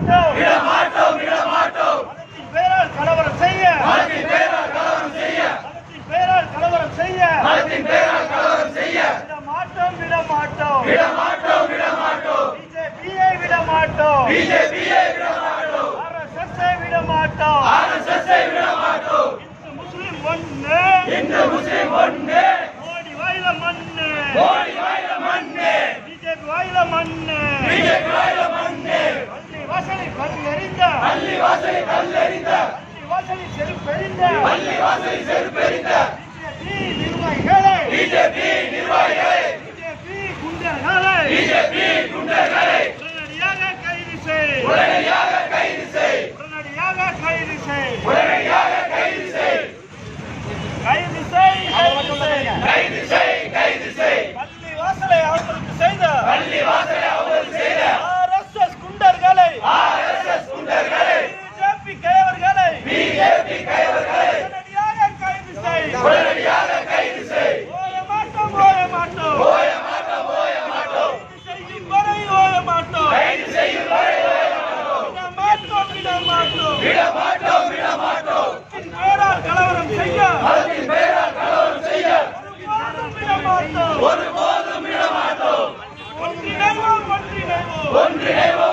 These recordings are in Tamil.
மாட்டோம். விட மாட்டோம் விட மாட்டோம். மதத்தின் பெயரால் கலவரம் செய்ய. மதத்தின் பெயரால் கலவரம் செய்ய. மதத்தின் பெயரால் கலவரம் செய்ய. மதத்தின் பெயரால் கலவரம் செய்ய. விட மாட்டோம் விட மாட்டோம். விட மாட்டோம் விட மாட்டோம். பிஜேபியை விட மாட்டோம். பிஜேபியை விட மாட்டோம். ஆர்எஸ்எஸ்ஐ விட மாட்டோம். ஆர்எஸ்எஸ்ஐ விட மாட்டோம். இந்து முஸ்லிம் ஒண்ணு. இந்து முஸ்லிம் ஒன்று மோடி வாயில மண்ணு. மோடி வாயில மண்ணு. பிஜேபி வாயில மண்ணு. பிஜேபி வாயில மண்ணு. பள்ளி வாசலை கல்லெறிந்த. பள்ளி வாசலை கல்லெறிந்த. பள்ளி வாசலை செருப்பெறிந்த. பள்ளி வாசலை செருப்பெறிந்த. பிஜேபி நிர்வாகிகளை. பிஜேபி நிர்வாகிகளை. பிஜேபி குண்டர்களை. பிஜேபி குண்டர்களை. உடனடியாக கைது செய். உடனடியாக கைது செய். உடனடியாக கைது செய். உடனடியாக கைது செய். கைது செய் கைது செய். கைது செய் பள்ளி வாசலை அவர்களுக்கு செய்த. பள்ளி வாசலை அவர்கள் செய்த. குண்டர்களை ஆர்எஸ்எஸ் குண்டர்களை பிஜேபி கைவர்களை பிஜேபி கைவர்களை உடனடியாக கைது செய். உடனடியாக கைது செய். ஓய மாட்டோம் ஓய மாட்டோம் ஓய மாட்டோம் ஓய மாட்டோம் செய்யும் வரை ஓய மாட்டோம் கைது செய்யும் வரை ஓய விட மாட்டோம் விட மாட்டோம் விட மாட்டோம் விட மாட்டோம் பெயரால் கலவரம் செய்ய. மதத்தின் பெயரால் கலவரம் செய்ய. விட மாட்டோம் ஒருபோதும் விட மாட்டோம் ஒன்றிணைவோம் ஒன்றிணைவோம். ஒன்றிணைவோம்.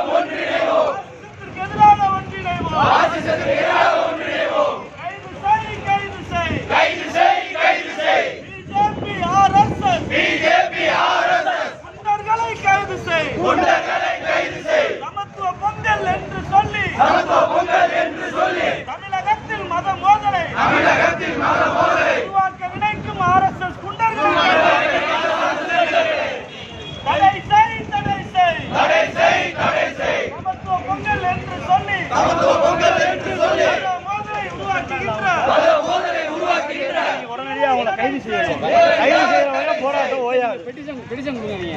தமிழகத்தில் மத மோதலை தமிழகத்தில் மத மோதலை உருவாக்க நினைக்கும் ஆர்எஸ்எஸ் குண்டர்களை தடை செய் தடை செய் தடை செய் தடை செய் சமத்துவ பொங்கல் என்று சொல்லி சமத்துவ பொங்கல் என்று சொல்லி மத மோதலை உருவாக்குகின்ற மத மோதலை உருவாக்குகின்ற உடனடியாக அவங்களை கைது செய்யணும் கைது செய்யறவங்க போராட்டம் ஓயாது இல்ல சார், அதான்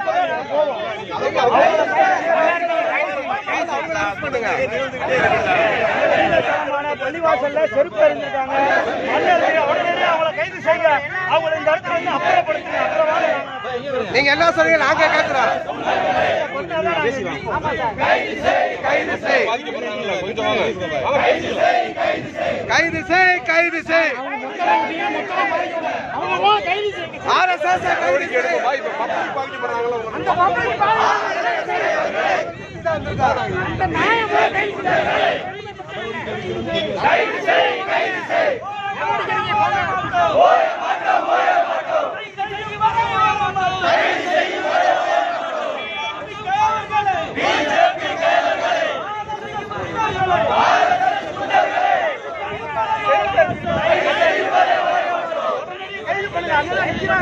பள்ளிவாசல்ல செருப்பு அறிஞ்சிருக்காங்க உடனே கைது கைது செய்ய கைது இந்த இடத்துல வந்து உள்ள வர்றாங்க தமிழகத்துல மதங்கள் ஒருத்தர் உள்ள பள்ளிவாசல் பள்ளிவாசல்ல செருப்பு எறிஞ்சிருக்காங்க மண்ணெறிஞ்சு உடனே கைது செய். நாங்க கேக்குறோம் கைது செய் கைது செய். ஆர்எஸ்எஸ்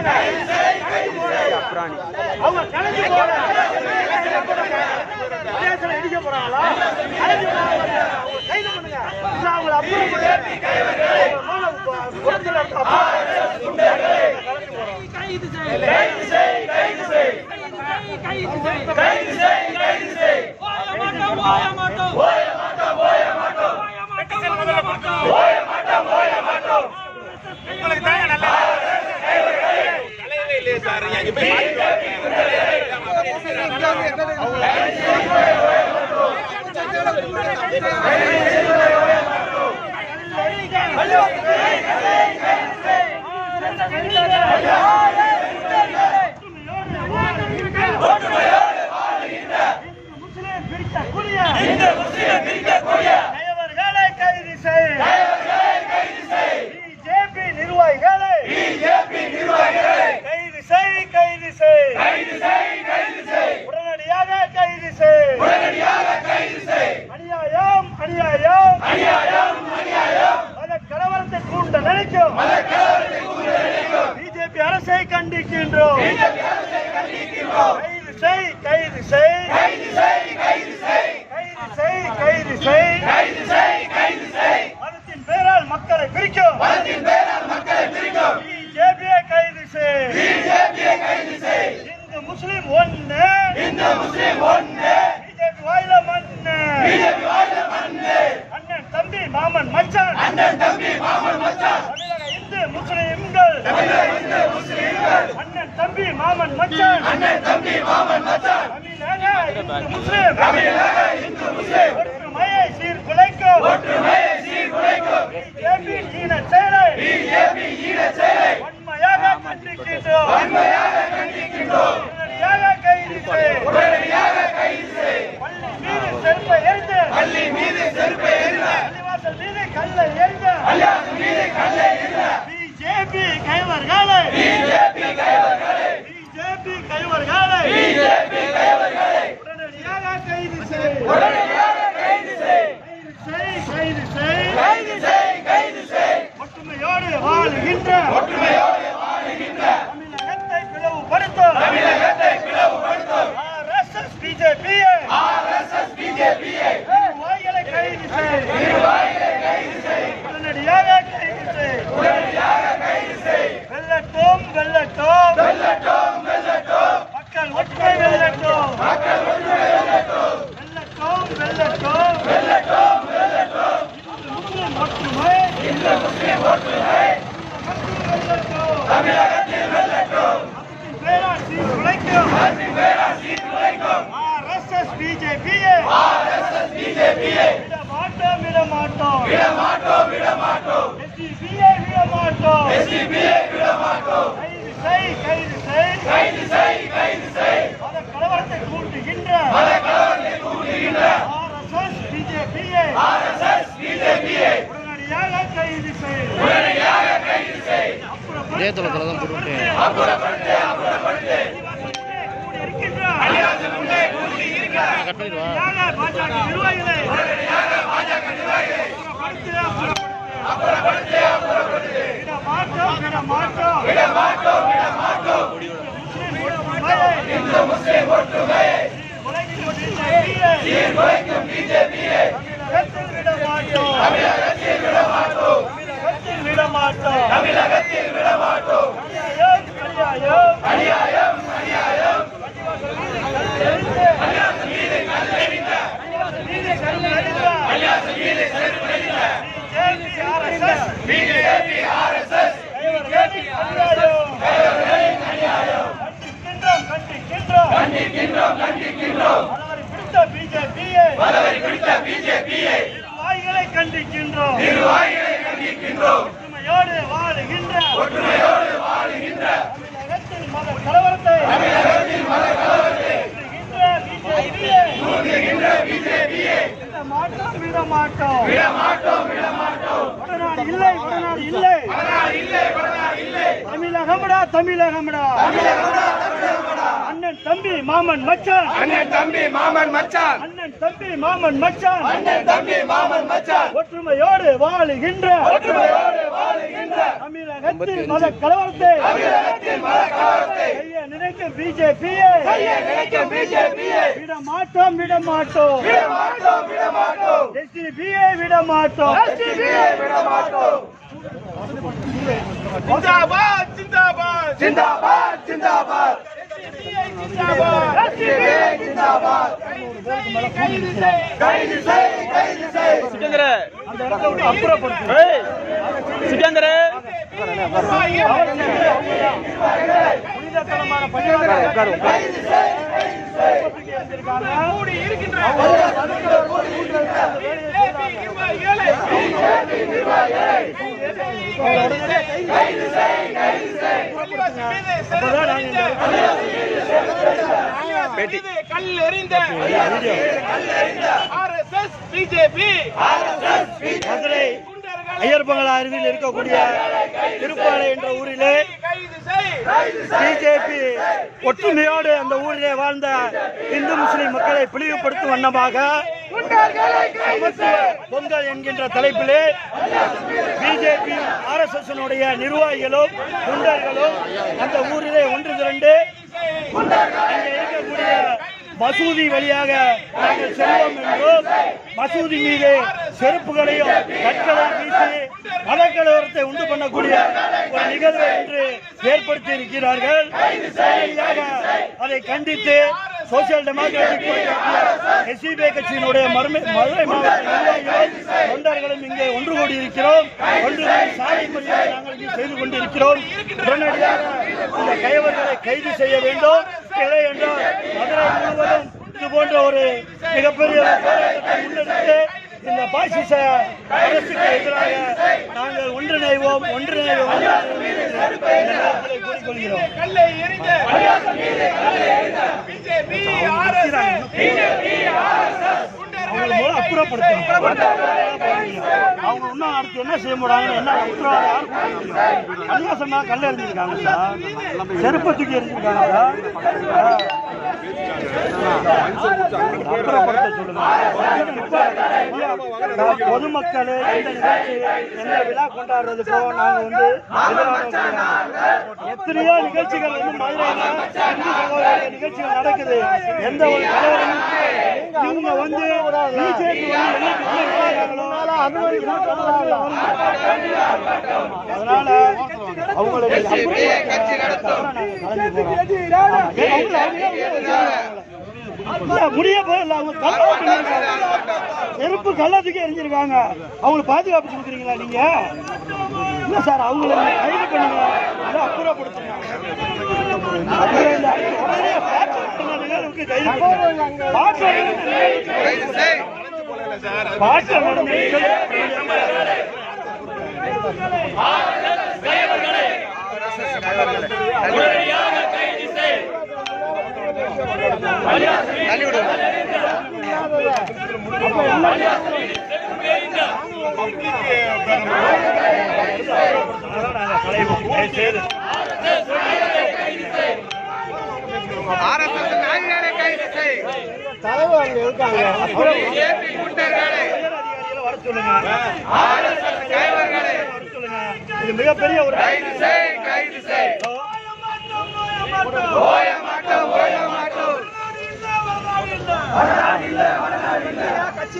கைது அவங்க கலைஞ்சு போறாங்க இடிக்க போறாங்களா கலைஞ்சு போறாங்க கைது பண்ணுங்க அவங்களை அப்புறம் கைது செய் கைது செய் கைது செய் கைது செய் ஓய மாட்டோம் ஓய மாட்டோம் ஓய மாட்டோம் ஓய மாட்டோம் ஓய மாட்டோம் ஓய மாட்டோம் உங்களுக்கு தாங்க நல்லா முஸ்லிம் பிரித்த கூடிய இந்த முஸ்லிம் பிரிக்கக்கூடிய நயவர்களை கைது செய் தலைவர்களை கைது செய் பிஜேபி நிர்வாகிகளை பிஜேபி நிர்வாகிகளை கைது செய் கைது செய் கைது செய் கைது செய் உடனடியாக கைது செய் உடனடியாக கைது செய் அநியாயம் அநியாயம். அநியாயம் அநியாயம். மத கலவரத்தை தூண்ட நினைக்கும். மதக்கலவரத்தை கூற நினைக்கும். பிஜேபி அரசை கண்டிக்கின்றோம். பிஜேபி அரசை கண்டிக்கின்றோம் கைது செய் கைது செய் கைது செய் கைது செய் கைது செய் பிஜேபி வாயில மண்ணு அண்ணன் தம்பி மாமன் மச்சான் தமிழக இந்து முஸ்லிம்கள் அண்ணன் தம்பி மாமன் மச்சான். தமிழக இந்து முஸ்லிம். ஒற்றுமையை சீர்குலைக்கும். பிஜேபி சீன சேலை வன்மையாக கண்டிக்கின்றோம். உடனடியாக கைது செய். பள்ளி மீது செருப்பை எறிந்து பள்ளிவாசல் மீது கல்லை உடனடியாக கைது செய். கைது செய் ஒற்றுமையோடு வாழ்கின்ற தமிழகத்தை பிளவுபடுத்தும் RSS பிஜேபியை நிர்வாகிகளை கைது செய் உடனடியாக கைது செய் வெல்லட்டும் வெல்லட்டும் மக்கள் ஒற்றுமை வெல்லட்டும் வெல்லட்டும் வெல்லட்டும் இந்து முஸ்லிம் ஒற்றுமை தமிழகத்தில் வெல்லட்டும் பேராசிரியர் உழைக்கும் ஆர்எஸ்எஸ் பிஜேபியை விட மாட்டோம் விட மாட்டோம் விட மாட்டோம் எஸ்டிபியை விட மாட்டோம் கைது செய் கைது செய் மத கலவரத்தை கூட்டுகின்ற ஆர்எஸ்எஸ் பிஜேபியை உடனடியாக கைது செய் இதயத்தளத்தில் தான் பிஜேபியை தமிழகத்தில் விட மாட்டோம். போட்டு கட் பண்ணிடுவா பாஜக நிர்வாகிகளை விட மாட்டோம் விட மாட்டோம் முஸ்லிம் ஒற்றுமையை சீர்குலைக்கும் பிஜேபியை தமிழகத்தில் விட மாட்டோம் தமிழகத்தில் விட மாட்டோம் அநியாயம் அநியாயம் பிஜேபியை கண்டிக்கின்றோம். ஒற்றுமையோடு வாழுகின்ற தமிழகத்தில் மத கலவரத்தை தூண்டுகின்ற பிஜேபியை. விட மாட்டோம் விட மாட்டோம். வடநாடு இல்லை வடநாடு இல்லை. தமிழகம்டா தமிழகம்டா. அண்ணன் தம்பி மாமன் மச்சான். அண்ணன் தம்பி மாமன் மச்சான். அண்ணன் தம்பி மாமன் மச்சான். அண்ணன் தம்பி மாமன் மச்சான். ஒற்றுமையோடு வாழுகின்ற ஒற்றுமையோடு வாழுகின்ற தமிழகத்தில் மத கலவரத்தை கைய நினைக்கும் பிஜேபியை கையை நினைக்கும் பிஜேபியை. விட மாட்டோம் விட மாட்டோம் விட மாட்டோம் விட மாட்டோம் எஸ்டிபியை விட மாட்டோம் எஸ்டிபியை விட மாட்டோம் ஜிந்தாபாத் ஜிந்தாபாத். ஜிந்தாபாத் ஜிந்தாபாத். எஸ்டிபிஐ ஜிந்தாபாத் கைது செய் கைது செய் கைது செய் கூடி இருக்கின்ற அந்த வேலையை செய்றாங்க. அப்பதான் நாங்க இந்த கல் எறிந்த ஆர்எஸ்எஸ் பிஜேபி. மதுரை ஐயர் பங்களா அருகில் இருக்கக்கூடிய திருப்பாலை என்ற ஊரிலே பிஜேபி ஒற்றுமையோடு அந்த ஊரிலே வாழ்ந்த இந்து முஸ்லிம் மக்களை பிளிவுபடுத்தும் வண்ணமாக பொங்கல் என்கின்ற தலைப்பிலே பிஜேபி ஆர்எஸ்எஸ் நிர்வாகிகளும் குண்டர்களும் அந்த ஊரிலே ஒன்று திரண்டு இருக்கக்கூடிய மசூதி வழியாக நாங்கள் செல்வோம் என்றும் மசூதி மீது செருப்புகளையும் கற்களை வீசி மதக்கலவரத்தை உண்டு பண்ணக்கூடிய ஒரு நிகழ்வு என்று ஏற்படுத்தி இருக்கிறார்கள். அதை கண்டித்து சோசியல் டெமோக்ராட்டிக் எஸ்சிபி கட்சியினுடைய மருமை மதுரை மாவட்ட தொண்டர்களும் இங்கே ஒன்று கூடி இருக்கிறோம் ஒன்று சாலை மறியலை நாங்கள் செய்து கொண்டிருக்கிறோம். உடனடியாக இந்த கைவர்களை கைது செய்ய வேண்டும். இல்லை என்றால் மதுரை முழுவதும் இது போன்ற ஒரு மிகப்பெரிய ஒரு போராட்டத்தை முன்னெடுத்து இந்த பாசிச அரசுக்கு எதிராக நாங்கள் ஒன்றிணைவோம் ஒன்றிணைவோம். கூறிக்கொள்கிறோம் அவங்களை முதல்ல அப்புறப்படுத்தணும். அவங்க இன்னும் அடுத்து என்ன செய்ய போறாங்க என்ன? கன்னியாசனா கல்ல எறிஞ்சிருக்காங்க சார். செருப்பை தூக்கி எறிஞ்சிருக்காங்க சார். பொதுமக்கள் எந்த நிகழ்ச்சி எந்த விழா கொண்டாடுறதுக்கோ நாங்க வந்து. எத்தனையோ நிகழ்ச்சிகள் வந்து மதுரையில இந்து நிகழ்ச்சிகள் நடக்குது. எந்த ஒரு தலைவரும் இவங்க வந்து பிஜேபி வந்து அதனால அவங்களை கலந்து போறோம் முடிய போயிடல. அவங்க செருப்பு கல்லாத்துக்கு எரிஞ்சிருக்காங்க. அவங்களுக்கு பாதுகாப்பு கொடுக்குறீங்களா நீங்க? இல்ல சார் அவங்கள நீங்க கைது பண்ணுங்க. இல்ல அப்புறப்படுத்துங்க. அப்புறம் இந்த உடனே பாட்டு நடந்ததுக்கு கைது பண்ணுங்க. பாட்டு நடந்ததுக்கு பாட்டு நடந்ததுக்கு அதெல்லாம் நாங்க களைவோம். தயவு செய்து. தலைவர் அங்க இருக்காங்க வர சொல்லுங்க இது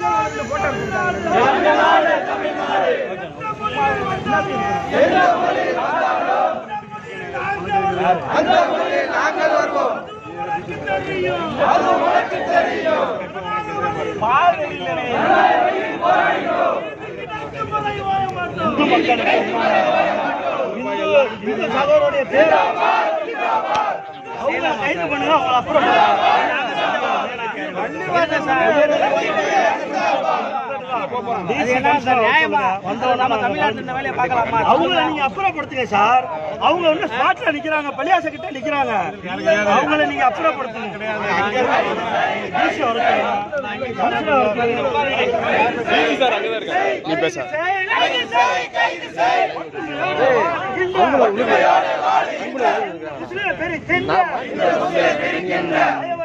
மிகப்பெரிய ஒரு இந்து மக்களுக்கு இந்து இந்து சகோதரருடைய பேர். அவங்க கைது பண்ணுங்க அவங்க அப்புறம். அவங்கள நீங்க அப்புறப்படுத்துங்க சார். அவங்க வந்து ஸ்பாட்ல நிக்கிறாங்க பள்ளியாச கிட்ட நிக்கிறாங்க. அவங்கள நீங்க அப்புறப்படுத்துங்க.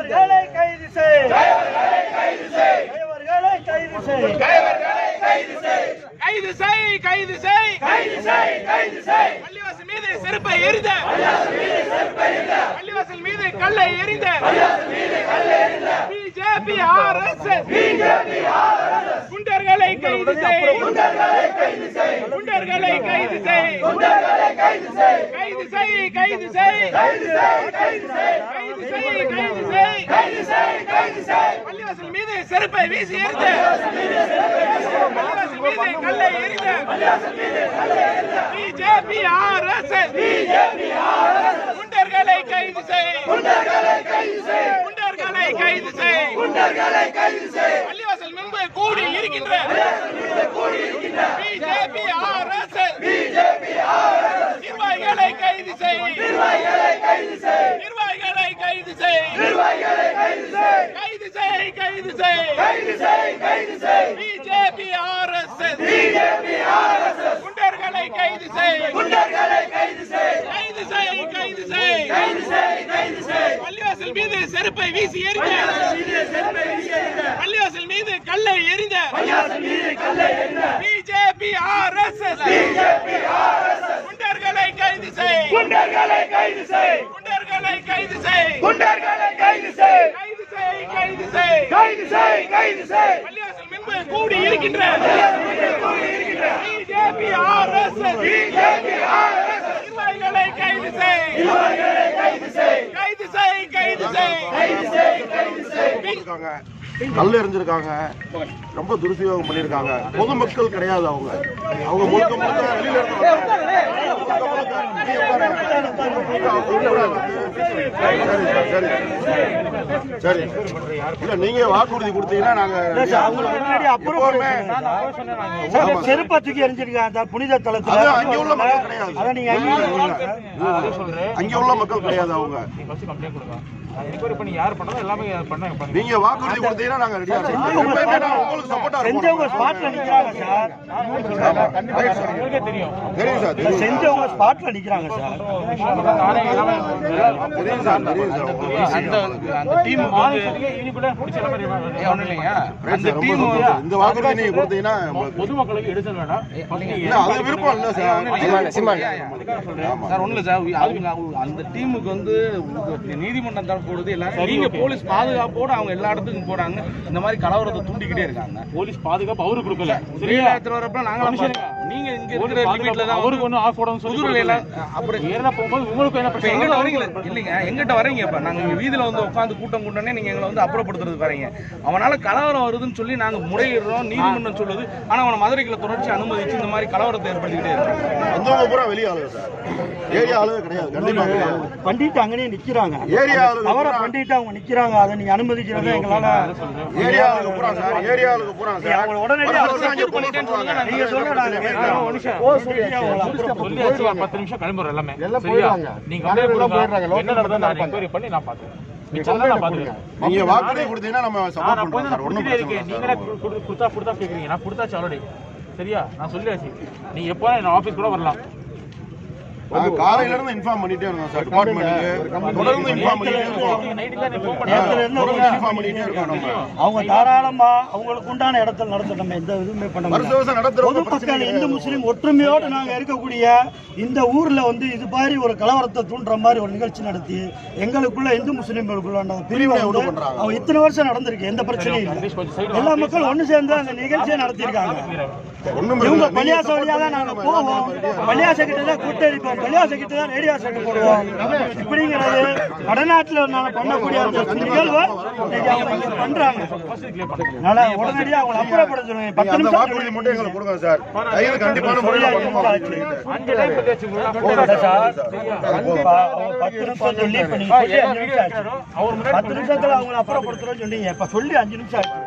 கைவர்களை கைது செய். கைவர்களை கைது செய். கைது செய் கைது செய். கைது செய் கைது செய் பள்ளிவாசல் மீது செருப்பை எறிந்த. பள்ளிவாசல் மீது கல்லை எறிந்த. பிஜேபி ஆர்எஸ்எஸ் குண்டர்களை கைது செய். குண்டர்களை கைது செய். கைது செய் கைது செய். கைது செய் கைது செய். பள்ளிவாசல் மீது செருப்பை வீசி எறிந்த. பள்ளிவாசல் மீது கல்லை எறிந்த. பிஜேபி ஆர்எஸ்எஸ் குண்டர்களை கைது செய் குண்டர்களை கைது செய் பள்ளிவாசல் முன்பு கூடி இருக்கின்ற பிஜேபி ஆர்எஸ்எஸ் நிர்வாகிகளை கைது செய் நிர்வாகிகளை கைது செய் கைது செய் கைது செய் பிஜேபி ஆர்எஸ்எஸ் குண்டர்களை கைது செய் கைது செய் கைது செய் பள்ளிவாசல் மீது செருப்பை வீசி எறிந்த பள்ளிவாசல் மீது கல்லை எறிந்த பிஜேபி ஆர்எஸ்எஸ் குண்டர்களை கைது செய் குண்டர்களை கைது செய். குண்டர்களை கைது செய். குண்டர்களை கைது செய். கைது செய் கைது செய். கைது செய் கைது செய். பள்ளிவாசல் முன்பு கூடி இருக்கின்ற. பிஜேபி ஆர்எஸ்எஸ் பிஜேபி ஆர்எஸ்எஸ் நிர்வாகிகளை கைது செய். நிர்வாகிகளை கைது செய். கைது செய் கைது செய். கைது செய் அடிச்சிருக்காங்க கல் எறிஞ்சிருக்காங்க. ரொம்ப துருசுயோகம் பண்ணியிருக்காங்க. பொதுமக்கள் கிடையாது அவங்க. அவங்க முழுக்க முழுக்க வெளியில இருந்து சரி இல்ல நீங்க வாக்குறுதி கொடுத்தீங்கன்னா நாங்க அப்புறம் செருப்பை தூக்கி அந்த புனித அங்க உள்ள மக்கள் கிடையாது. அங்க உள்ள மக்கள் அவங்க நீங்க வாக்குறுதி கொடுத்தீங்கன்னா நாங்க ரெடியா இருக்கோம் எப்பவுமே நாங்க உங்களுக்கு சப்போர்ட்டா செஞ்சவங்க இருக்கோம் ஸ்பாட்ல நிக்கிறாங்க சார் உங்களுக்கே தெரியும் தெரியும் சார் தெரியும் சார். செஞ்சவங்க ஸ்பாட்ல நிக்கிறாங்க சார். அந்த அந்த டீம் இனிக்குள்ள பிடிச்ச எல்லாமே ஒன்றும் இல்லைங்க. அந்த டீம் இந்த வாக்குறுதி நீங்க கொடுத்தீங்கன்னா உங்களுக்கு- பொதுமக்களுக்கு எடுத்து வேண்டாம் இல்ல அது விருப்பம் இல்ல சார். ஆமா. சார் ஒண்ணும் இல்ல சார். அவங்க அந்த டீமுக்கு வந்து நீதிமன்றம் தரப்போடுது எல்லாம் நீங்க போலீஸ் பாதுகாப்போட அவங்க எல்லா இடத்துக்கும் போறாங்க. இந்த மாதிரி கலவரத்தை தூண்டிக்கிட்டே இருக்காங்க. போலீஸ் பாதுகாப்பு அவரு கொடுக்கல. வெளியில எடுத்துட்டு வரப்ப பார்த்தோம். நீங்க இங்க இருக்கிற லிமிட்ல தான் அவருக்கு ஒன்றும் ஆஃப் சொல்லி புதுரையில அப்புறம் ஏறல போகும்போது உங்களுக்கு என்ன பிரச்சனை? எங்கிட்ட வரீங்களா? இல்லைங்க எங்கிட்ட வரீங்க இப்ப. நாங்க இங்க வீதியில வந்து உட்காந்து கூட்டம் கூட்டனே நீங்க எங்களை வந்து அப்புறப்படுத்துறதுக்கு வரீங்க. அவனால கலவரம் வருதுன்னு சொல்லி நாங்க முறையிடுறோம் நீதிமன்றம் சொல்லுது. ஆனா அவனை மதுரைக்குள்ள தொடர்ச்சி அனுமதிச்சு இந்த மாதிரி கலவரத்தை ஏற்படுத்திக்கிட்டே இருக்காங்க. வந்தவங்க பூரா வெளிய ஆளுங்க சார். ஏரியா ஆளுங்க கிடையாது. கண்டிப்பா கிடையாது பண்டிட்டு அங்கனே நிக்கிறாங்க. ஏரியா அவரை பண்டிட்டு அவங்க நிக்கிறாங்க. அதை நீங்க அனுமதிக்கிறத எங்களால ஏரியா ஆளுங்க பூரா சார். ஏரியா ஆளுங்க பூரா நீங்க சார். வருஷம் இங்க பத்து நிமிஷம் கிளம்புறோம் எல்லாமே. நீங்க நான் நான் நான் நீங்க வாக்குறுதி கொடுத்தீங்கன்னா நம்ம நான் சப்போர்ட் நான் பண்றோம் ஒண்ணும் இருக்கேன். நீங்களே கொடுத்தா கொடுத்தா கேக்குறீங்க. நான் கொடுத்தாச்சு ஆல்ரெடி சரியா? நான் சொல்லியாச்சு. நீங்க எப்போ என்ன ஆபீஸ் கூட வரலாம். காலையில இருந்து இன்ஃபார்ம் பண்ணிட்டே இருக்கோம் சார் டிபார்ட்மெண்ட்டுக்கு தொடர்ந்து இன்ஃபார்ம் பண்ணிட்டே இருக்கோம் அவங்க தாராளமா அவங்களுக்கு உண்டான இடத்துல நடத்தணும் எந்த இதுவுமே பண்ண முடியாது. பொதுமக்கள் இந்து. முஸ்லீம் ஒற்றுமையோடு நாங்க இருக்கக்கூடிய இந்த ஊர்ல வந்து இது மாதிரி ஒரு கலவரத்தை தூண்டுற மாதிரி ஒரு நிகழ்ச்சி நடத்தி எங்களுக்குள்ள இந்து முஸ்லீம்களுக்குள்ள பிரிவை. அவங்க இத்தனை வருஷம் நடந்திருக்கு. எந்த பிரச்சனையும் இல்லை. எல்லா மக்களும் ஒண்ணு சேர்ந்து அந்த நிகழ்ச்சியை நடத்தியிருக்காங்க. இவங்க. பள்ளியாச வழியா தான் நாங்க போவோம். பள்ளியாச கிட்ட தான் கூட்டடிப்போம் பள்ளியாச கிட்ட தான் ரேடியோ செட் போடுவோம் இப்படிங்கிறது வடநாட்டுல பண்ணக்கூடிய அந்த நிகழ்வை. இன்னைக்கு அவங்க இங்க பண்றாங்க. அதனால உடனடியா அவங்களை அப்புறப்படுத்த சொல்லுங்க நீங்க பத்து நிமிஷம் மட்டும் எங்களுக்கு கொடுங்க சார். கையில் கண்டிப்பான பத்து நிமிஷம் சொல்லி பத்து நிமிஷத்துல அவங்களை அப்புறப்படுத்துறோம்னு சொன்னீங்க. இப்ப சொல்லி அஞ்சு நிமிஷம் ஆச்சு.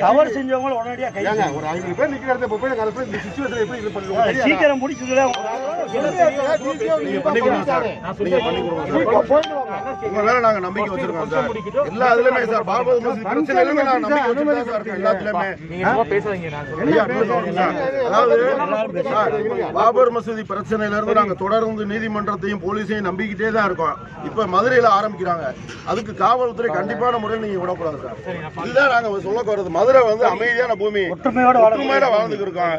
தவறு செஞ்சவங்க உடனடியா கை ஒரு ஐநூறு பேர் நிக்கிறத போய் அந்த இடத்துல இந்த சுச்சுவேஷன் எப்படி இது பண்ணுவோம் சீக்கிரம் நீங்க நம்பிக்கை வச்சிருக்கோம் சார் எல்லா இதுலயுமே சார் நம்பிக்கை வச்சிருக்கோம் எல்லாத்துலயுமே சார். அதாவது சார், பாபர் மசூதி பிரச்சனையில இருந்து நாங்க தொடர்ந்து நீதிமன்றத்தையும் போலீஸையும் நம்பிக்கிட்டே தான் இருக்கோம் இப்ப மதுரையில ஆரம்பிக்கிறாங்க. அதுக்கு காவல்துறை கண்டிப்பான முறையில் நீங்க விடக்கூடாது சார். இதுதான் நாங்க சொல்ல போறது. மதுரை வந்து அமைதியான பூமி. ஒற்றுமையோட ஒற்றுமையோட வாழ்ந்துட்டு இருக்கோம்.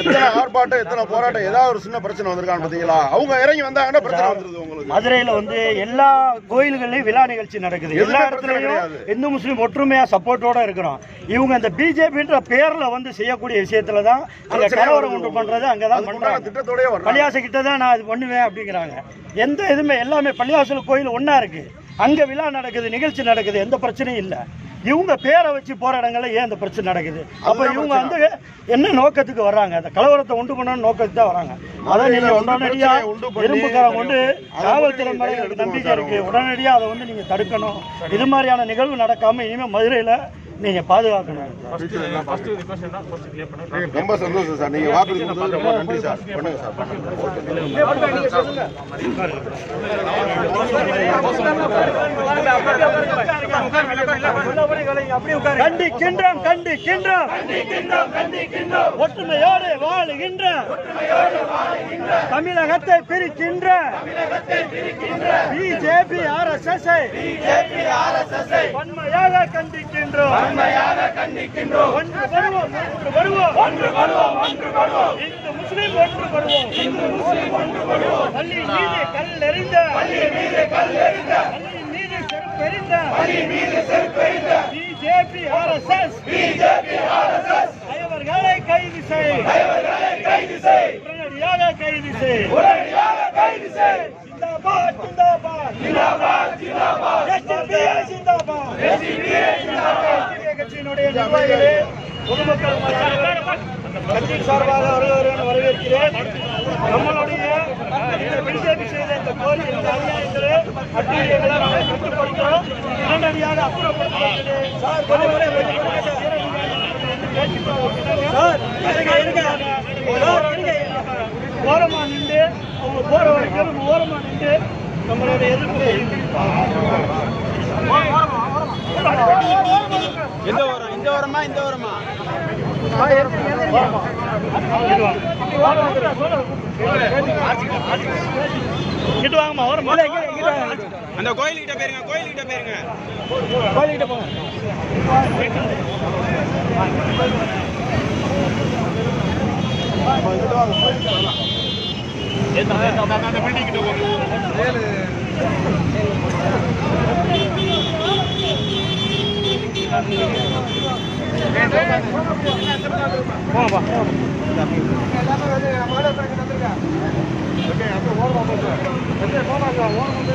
எத்தனை ஆர்ப்பாட்டம் எத்தனை போராட்டம் ஏதாவது ஒரு சின்ன பிரச்சனை வந்திருக்கான்னு பாத்தீங்களா? அவங்க இறங்கி வந்தாங்கன்னா பிரச்சனை வந்துருது உங்களுக்கு. மதுரையில வந்து எல்லா கோயில்கள்லயும் விழா நிகழ்ச்சி நடக்குது. எல்லா இடத்துலயும். இந்து முஸ்லீம் ஒற்றுமையா சப்போர்ட்டோட இருக்கிறோம். இவங்க இந்த பிஜேபின்ற பேர்ல வந்து செய்யக்கூடிய விஷயத்துல தான் பிரச்சனை கலவரம். உண்டு பண்றது அங்கதான் பண்றாங்க. பள்ளியாச கிட்ட தான் நான் இது பண்ணுவேன் அப்படிங்கிறாங்க. எந்த இதுவுமே எல்லாமே பள்ளியாசல் கோயில் ஒண்ணா இருக்கு. அங்க விழா நடக்குது நிகழ்ச்சி நடக்குது எந்த பிரச்சனையும் இல்ல. இவங்க பேரை வச்சு போற இடங்கள்ல ஏன் இந்த பிரச்சனை நடக்குது? அப்ப இவங்க வந்து என்ன நோக்கத்துக்கு வர்றாங்க? அந்த கலவரத்தை உண்டு பண்ணணும் நோக்கத்துக்கு தான் வராங்க. அதான் நீங்க வந்து உடனடியா பிரச்சனையை உண்டு பண்ணி இரும்புக்காரன் கொண்டு அதை காவல்துறை மேல நம்பிக்கை எடுத்துக்கணும் இருக்கு உடனடியா அதை வந்து நீங்க தடுக்கணும். இது மாதிரியான நிகழ்வு நடக்காம இனிமே மதுரையில நீங்க பாதுகாக்கணும். ரொம்ப சந்தோஷம் சார். நீங்க கொடுத்தது ரொம்ப நன்றி சார். பண்ணுங்க சார். பண்ணுங்க கண்டிக்கின்றோம் கண்டிக்கின்றோம் ஒற்றுமையோடு வாழுகின்ற தமிழகத்தை பிரிக்கின்ற பிஜேபி ஆர் எஸ் எஸ் வன்மையாக கண்டிக்கின்றோம். ஒன்று வருவோம் ஒன்று வருவோம். ஒன்று வருவோம் இந்து முஸ்லிம் ஒன்று வருவோம். இந்து முஸ்லிம் ஒன்று வருவோம். பள்ளி மீது கல் எறிந்த. பள்ளி மீது கல் எறிந்த. பள்ளி மீது செருப்பெறிந்த பள்ளி மீது செருப்பெறிந்த பிஜேபி ஆர்எஸ்எஸ். BJP RSS. அயவர்களை கைது செய் அயவர்களை கைது செய் உடனடியாக கைது செய் உடனடியாக கைது செய் ஜிந்தாபாத் ஜிந்தாபாத். ஜிந்தாபாத் கட்சியினுடைய நிர்வாகிகளே பொதுமக்கள் கட்சி சார்பாக வருகிறேன் வரவேற்கிறேன். நம்மளுடைய இந்த பிஜேபி செய்த இந்த கோரி இந்த அநியாயங்களே அட்டூழியங்களை நாங்கள் கட்டுப்படுத்துகிறோம். உடனடியாக அப்புறப்படுத்துகிறேன் சார் சார் இருங்க இருங்க. சார் இருங்க. ஓரமா நின்று அவங்க போற வரைக்கும் ஓரமா நின்று நம்மளுடைய எதிர்ப்பு எந்த ஓரம் இந்த ஓரமா. இங்கிட்டு வாங்கம்மா ஓரமா. அந்த கோயில்கிட்ட போயிருங்க கோயில்கிட்ட போயிருங்க. கோயில்கிட்ட போங்க. ஓகே, அப்படியே போங்கப்பா ஓகே அப்போ ஓடுவோம் போகலாம் ஓடுவோம்